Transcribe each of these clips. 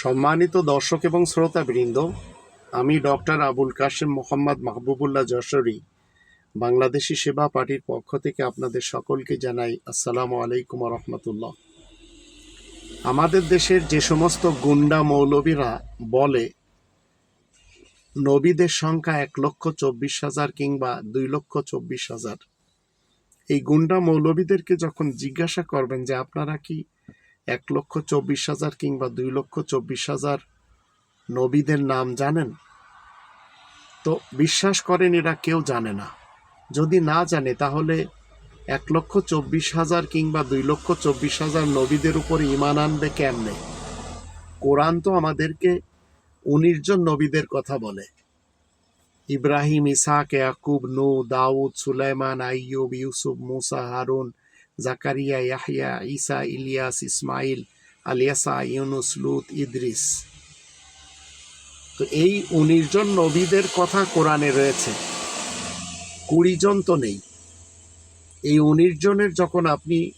সম্মানিত দর্শক এবং শ্রোতাবৃন্দ, আমি ডক্টর আবুল কাশেম মোহাম্মদ মাহবুবুল্লাহ যশোরী, বাংলাদেশি সেবা পার্টির পক্ষ থেকে আপনাদের সকলকে জানাই আসসালামু আলাইকুম রহমতুল্লাহ আমাদের দেশের যে সমস্ত গুন্ডা মৌলবীরা বলে, নবীদের সংখ্যা এক লক্ষ চব্বিশ হাজার কিংবা দুই লক্ষ চব্বিশ হাজার। এই গুন্ডা মৌলবীদেরকে যখন জিজ্ঞাসা করবেন যে আপনারা কি এক লক্ষ চব্বিশ হাজার কিংবা দুই লক্ষ চব্বিশ হাজার নবীদের নাম জানেন? তো বিশ্বাস করেন এরা কেউ জানে না। যদি না জানে, তাহলে এক লক্ষ চব্বিশ হাজার কিংবা দুই লক্ষ চব্বিশ হাজার নবীদের উপরে ইমান আনবে কেমনে? কোরআন তো আমাদেরকে উনিশ জন নবীদের কথা বলে। ইব্রাহিম, ইসাক, ইয়াকুব নু দাউদ, সুলাইমান, আইয়ুব, ইউসুফ, মুসা, হারুন জাকারিয়া ইয়াহিয়া ঈসা ইলিয়াস ইসমাইল আলিয়াসা ইউনুস লুত ইদ্রিস তো এই উনিশ জন নবীদের কথা কোরআনে রয়েছে। কুড়ি জন তো নেই। এই উনিশ জনের যখন আপনি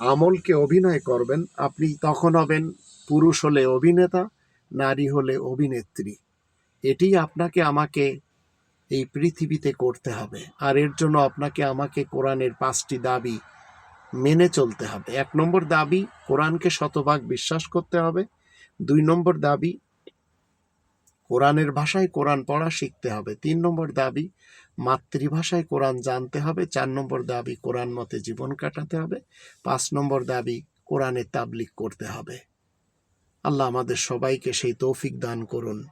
আমলকে অভিনয় করবেন, আপনি তখন হবেন পুরুষ হলে অভিনেতা, নারী হলে অভিনেত্রী। এটি আপনাকে আমাকে এই পৃথিবীতে করতে হবে। আর এর জন্য আপনাকে আমাকে কোরআনের পাঁচটি দাবি মেনে চলতে হবে। এক নম্বর দাবি, কোরআনকে শতভাগ বিশ্বাস করতে হবে। দুই নম্বর দাবি, কোরআনের ভাষায় কোরআন পড়া শিখতে হবে। তিন নম্বর দাবি, মাতৃভাষায় কোরআন জানতে হবে। চার নম্বর দাবি, কোরআন মতে জীবন কাটাতে হবে। পাঁচ নম্বর দাবি কোরআনের তাবলিক করতে হবে। আল্লাহ আমাদের সবাইকে সেই তৌফিক দান করুন।